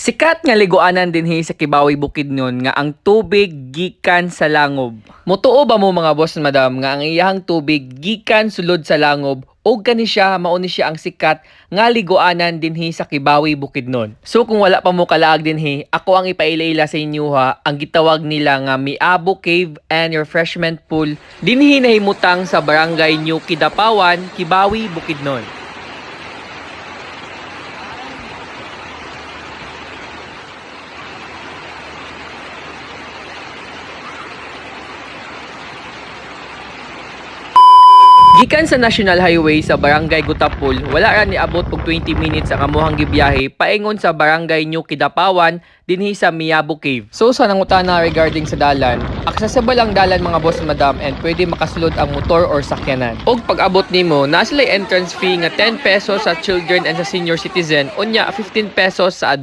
Sikat nga liguanan din hi sa Kibawi Bukidnon nga ang tubig gikan sa langob. Mutuo ba mo mga boss madam nga ang iyahang tubig gikan sulod sa langob ug kani siya mao ni siya ang sikat nga liguanan dinhi sa Kibawi Bukidnon. So kung wala pa mo kalaag dinhi, ako ang ipailaila sa inyo ha, ang gitawag nila nga Miabo Cave and Refreshment Pool dinhi nahimutang sa Barangay New Kidapawan, Kibawi Bukidnon. Gikan sa National Highway sa Barangay Gutapul, wala ra ni abot og 20 minutes ang amuhang gibiyahe paingon sa Barangay New Kidapawan dinhi sa Miabo Cave. So sa nangutana regarding sa dalan, accessible ang dalan mga boss madam and pwede makasulod ang motor or sakyanan. Og pag-abot nimo, na sila entrance fee nga 10 pesos sa children and sa senior citizen, unya 15 pesos sa adult.